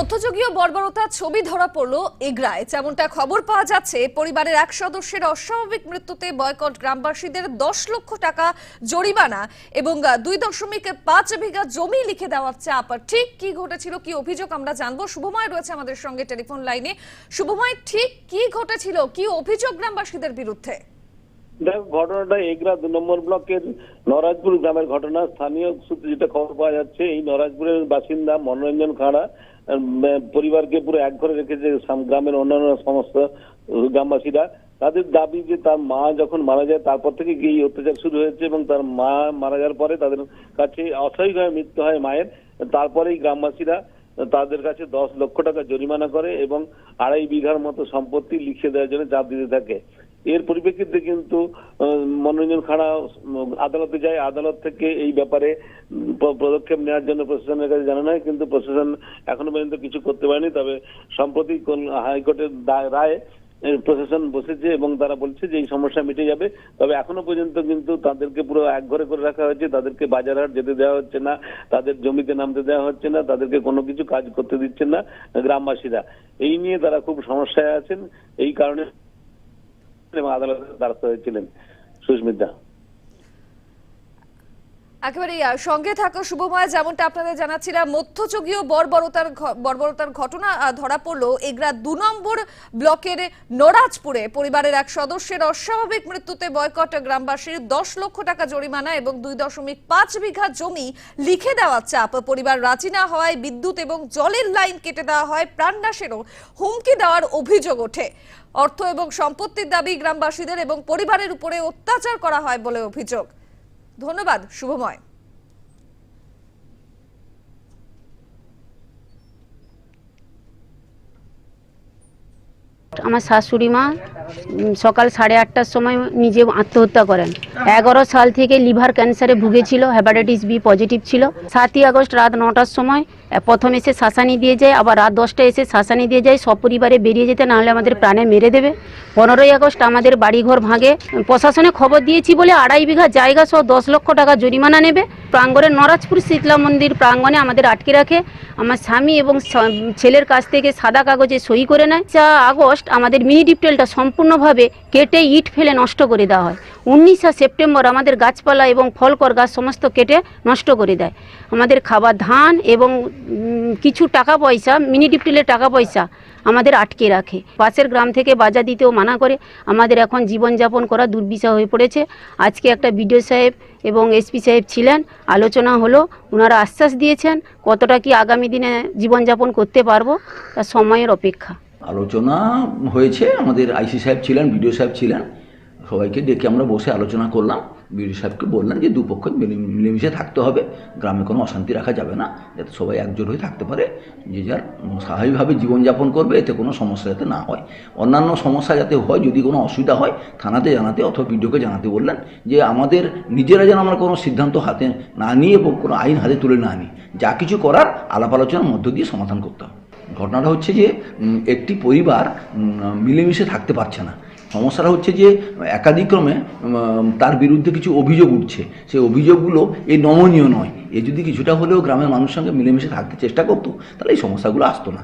মধ্যযুগীয় বর্বরতার ছবি ধরা পড়ল এগরায়। যেমনটা খবর পাওয়া যাচ্ছে, পরিবারের এক সদস্যের অস্বাভাবিক মৃত্যুতে বয়কট গ্রামবাসীদের দশ লক্ষ টাকা জরিমানা এবং দুই দশমিক পাঁচ বিঘা জমি লিখে দেওয়ার চাপ। ঠিক কি ঘটেছিল, কি অভিযোগ আমরা জানব। শুভময় রয়েছে আমাদের সঙ্গে টেলিফোন লাইনে। শুভময়, ঠিক কি ঘটেছিল, কি অভিযোগ গ্রামবাসীদের বিরুদ্ধে? দেখো, ঘটনাটা এগরা দু নম্বর ব্লকের নরাজপুর গ্রামের ঘটনা। স্থানীয় সূত্রে যেটা খবর পাওয়া যাচ্ছে, এই নরাজপুরের বাসিন্দা মনোরঞ্জন খাড়া পরিবারকে পুরো এক ঘরে রেখেছে গ্রামের অন্যান্য সমস্ত গ্রামবাসীরা। তাদের দাবি যে তার মা যখন মারা যায়, তারপর থেকে এই অত্যাচার শুরু হয়েছে এবং তার মা মারা যাওয়ার পরে তাদের কাছে অস্বাভাবিকভাবে মৃত্যু হয় মায়ের। তারপরেই গ্রামবাসীরা তাদের কাছে দশ লক্ষ টাকা জরিমানা করে এবং আড়াই বিঘার মতো সম্পত্তি লিখে দেওয়ার জন্য চাপ দিতে থাকে। এর পরিপ্রেক্ষিতে কিন্তু মনোরঞ্জন খাড়া আদালতে যায়। আদালত থেকে এই ব্যাপারে পদক্ষেপ নেওয়ার জন্য প্রশাসনের কাছে জানানো হয় কিন্তু প্রশাসন এখনও পর্যন্ত কিছু করতে পারেনি। তবে সম্প্রতি হাইকোর্টের রায়ে প্রশাসন বসেছে এবং তারা বলছে যে এই সমস্যা মিটে যাবে। তবে এখনও পর্যন্ত কিন্তু তাদেরকে পুরো এক ঘরে করে রাখা হয়েছে। তাদেরকে বাজার হাট যেতে দেওয়া হচ্ছে না, তাদের জমিতে নামতে দেওয়া হচ্ছে না, তাদেরকে কোনো কিছু কাজ করতে দিচ্ছেন না গ্রামবাসীরা। এই নিয়ে তারা খুব সমস্যায় আছেন। এই কারণে മാത്രമല്ല നടത്തുവച്ചില്ല സുഷ്മിത. হয়েছিলেন সুস্মিতা একেবারে সঙ্গে থাকা শুভময়, যেমনটা আপনাদের জানাচ্ছিলাম, মধ্যযুগীয় বর্বরতার বর্বরতার ঘটনা ধরা পড়ল এগরা দু নম্বর ব্লকের নরাজপুরে। পরিবারের এক সদস্যের অস্বাভাবিক মৃত্যুতে বয়কট গ্রামবাসীর দশ লক্ষ টাকা জরিমানা এবং দুই দশমিক পাঁচ বিঘা জমি লিখে দেওয়া চাপ। পরিবার রাজি না হওয়ায় বিদ্যুৎ এবং জলের লাইন কেটে দেওয়া হয়, প্রাণনাশেরও হুমকি দেওয়ার অভিযোগ ওঠে। অর্থ এবং সম্পত্তির দাবি গ্রামবাসীদের এবং পরিবারের উপরে অত্যাচার করা হয় বলে অভিযোগ। ধন্যবাদ শুভময়। আমার শাশুড়ি মা সকাল সাড়ে আটটার সময় নিজে আত্মহত্যা করেন। এগারো সাল থেকে লিভার ক্যান্সারে ভুগেছিল হ্যাপাটাইটিস বি পজিটিভ ছিল। সাতই আগস্ট রাত নটার সময় প্রথম এসে শাসানি দিয়ে যায়, আবার রাত দশটায় এসে শাসানি দিয়ে যায় সপরিবারে বেরিয়ে যেতে নাহলে আমাদের প্রাণে মেরে দেবে। পনেরোই আগস্ট আমাদের বাড়িঘর ভাঙে। প্রশাসনে খবর দিয়েছি বলে আড়াই বিঘা জায়গা সহ দশ লক্ষ টাকা জরিমানা নেবে। প্রাঙ্গণে নরাজপুর শীতলা মন্দির প্রাঙ্গণে আমাদের আটকে রাখে। আমার স্বামী এবং ছেলের কাছ থেকে সাদা কাগজে সই করে নেয়। চা আগস্ট আমাদের মিনি ডিপটেলটা সম্পূর্ণভাবে কেটে ইট ফেলে নষ্ট করে দেওয়া হয়। উনিশে সেপ্টেম্বর আমাদের গাছপালা এবং ফলকর গাছ সমস্ত কেটে নষ্ট করে দেয়। আমাদের খাবার ধান এবং কিছু টাকা পয়সা, মিনি ডিপটেলের টাকা পয়সা আমাদের আটকে রাখে। পাশের গ্রাম থেকে বাজা দিতেও মানা করে। আমাদের এখন জীবনযাপন করা দুর্বিষহ হয়ে পড়েছে। আজকে একটা বিডিও সাহেব এবং এসপি সাহেব ছিলেন। আলোচনা হলো ওনারা আশ্বাস দিয়েছেন, কতটা কি আগামী দিনে জীবনযাপন করতে পারব তার সময়ের অপেক্ষা। আলোচনা হয়েছে। আমাদের আইসি সাহেব ছিলেন, বিডিও সাহেব ছিলেন। সবাইকে ডেকে আমরা বসে আলোচনা করলাম। বিডিও সাহেবকে বললেন যে দুপক্ষ মিলে- মিলেমিশে থাকতে হবে। গ্রামে কোনো অশান্তি রাখা যাবে না, যাতে সবাই একজোট হয়ে থাকতে পারে। যে যার স্বাভাবিকভাবে জীবনযাপন করবে, এতে কোনো সমস্যা যাতে না হয়। অন্যান্য সমস্যা যাতে হয়, যদি কোনো অসুবিধা হয়, থানাতে জানাতে অথবা বিডিওকে জানাতে বললেন যে আমাদের নিজেরা যেন আমরা কোনো সিদ্ধান্ত হাতে না নিয়ে এবং কোনো আইন হাতে তুলে না নিই। যা কিছু করার আলাপ আলোচনার মধ্য দিয়ে সমাধান করতে হবে। ঘটনাটা হচ্ছে যে একটি পরিবার মিলেমিশে থাকতে পারছে না। সমস্যাটা হচ্ছে যে, একাধিক্রমে তার বিরুদ্ধে কিছু অভিযোগ উঠছে। সেই অভিযোগগুলো এই নমনীয় নয়। এ যদি কিছুটা হলেও গ্রামের মানুষের সঙ্গে মিলেমিশে থাকতে চেষ্টা করতো, তাহলে এই সমস্যাগুলো আসতো না।